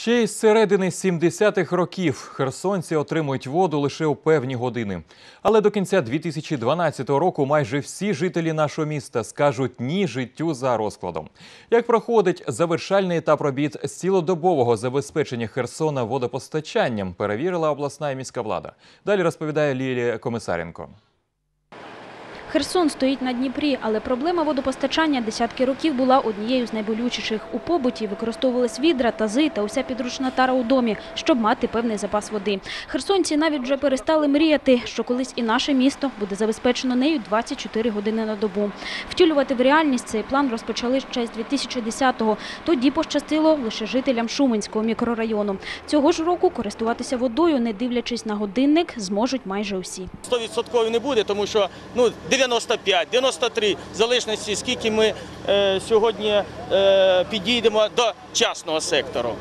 Ще й з середини 70-х років херсонці отримують воду лише у певні години. Але до кінця 2012 року майже всі жителі нашого міста скажуть ні життю за розкладом. Як проходить завершальний етап робіт з цілодобового забезпечення Херсона водопостачанням, перевірила обласна і міська влада. Далі розповідає Лілія Комисаренко. Херсон стоїть на Дніпрі, але проблема водопостачання десятки років була однією з найболючіших. У побуті використовувались відра, тази та уся підручна тара у домі, щоб мати певний запас води. Херсонці навіть вже перестали мріяти, що колись і наше місто буде забезпечено нею 24 години на добу. Втілювати в реальність цей план розпочали ще з 2010-го. Тоді пощастило лише жителям Шуменського мікрорайону. Цього ж року користуватися водою, не дивлячись на годинник, зможуть майже усі. 100% не буде, тому що ну 95, 93, в залежності скільки ми е, сьогодні е, підійдемо до частного сектору.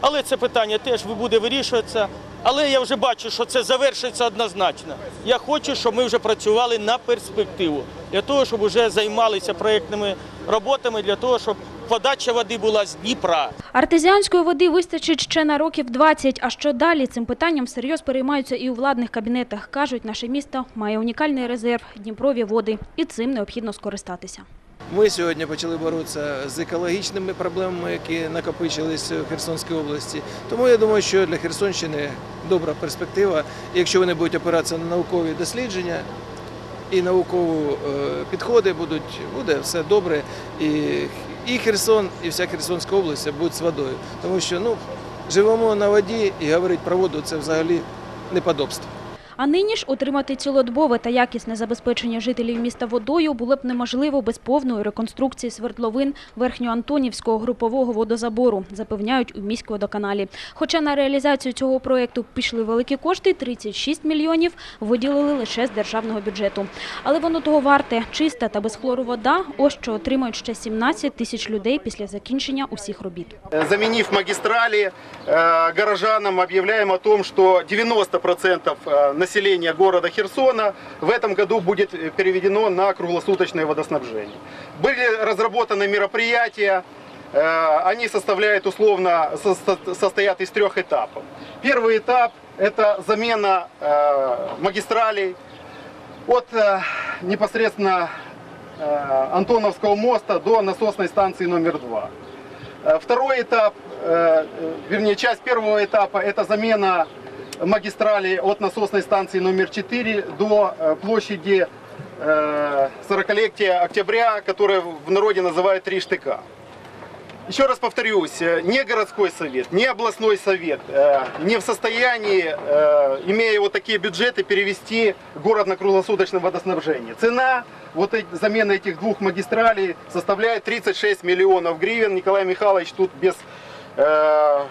Але це питання теж буде вирішуватися. Але я вже бачу, що це завершиться однозначно. Я хочу, щоб ми вже працювали на перспективу, для того, щоб вже займалися проєктними роботами, для того, щоб подача води була з Дніпра. Артезіанської води вистачить ще на років 20, а що далі? Цим питанням всерйоз переймаються і у владних кабінетах. Кажуть, наше місто має унікальний резерв – Дніпрові води, і цим необхідно скористатися. Ми сьогодні почали боротися з екологічними проблемами, які накопичились в Херсонській області. Тому я думаю, що для Херсонщини добра перспектива. Якщо вони будуть опиратися на наукові дослідження і наукові е, підходи, будуть, буде все добре. І, і Херсон, і вся Херсонська область будуть з водою. Тому що ну, живемо на воді і говорити про воду це взагалі неподобство. А нині ж отримати цілодобове та якісне забезпечення жителів міста водою було б неможливо без повної реконструкції свердловин Верхньоантонівського групового водозабору, запевняють у міськводоканалі. Хоча на реалізацію цього проєкту пішли великі кошти – 36 мільйонів виділили лише з державного бюджету. Але воно того варте. Чиста та без хлору вода – ось що отримають ще 17 тисяч людей після закінчення усіх робіт. Заменив магистрали, э, горожанам объявляем о том, что 90% э, населения города Херсона в этом году будет переведено на круглосуточное водоснабжение. Были разработаны мероприятия, э, они составляют условно, со- состоят из трех этапов. Первый этап – это замена э, магистралей от э, непосредственно э, Антоновского моста до насосной станции номер два. Э, Второй этап, э, э, вернее, часть первого этапа – это замена магистрали от насосной станции номер 4 до э, площади э, 40-летия октября, которая в народе называют три штыка. Еще раз повторюсь, э, ни городской совет, ни областной совет э, не в состоянии, э, имея вот такие бюджеты, перевести город на круглосуточное водоснабжение. Цена вот замены этих двух магистралей составляет 36 миллионов гривен. Николай Михайлович тут без, э,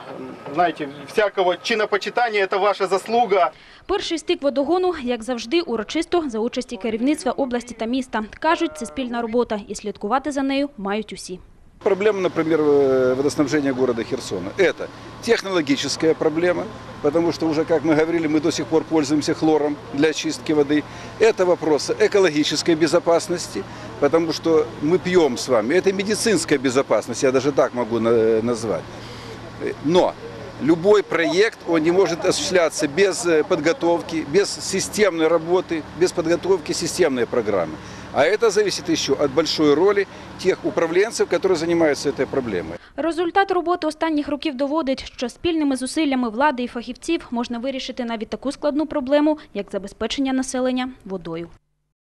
знаете, всякого чинопочитания, это ваша заслуга. Перший стик водогону, як завжди, урочисто за участі керівництва області та міста. Кажуть, це спільна робота і слідкувати за нею мають усі. Проблема, например, э, водоснабжения города Херсона. Это технологическая проблема, потому что уже, как мы говорили, мы до сих пор пользуемся хлором для очистки воды. Это вопрос экологической безопасности, потому что мы пьем с вами. Это медицинская безопасность, я даже так могу на- назвать. Э, Но любой проект, он не может осуществляться без э, подготовки, без системной работы, без подготовки системной программы. А это зависит еще от большой роли тех управленцев, которые занимаются этой проблемой. Результат роботи останніх років доводить, що спільними зусиллями влади і фахівців можна вирішити навіть таку складну проблему, як забезпечення населення водою.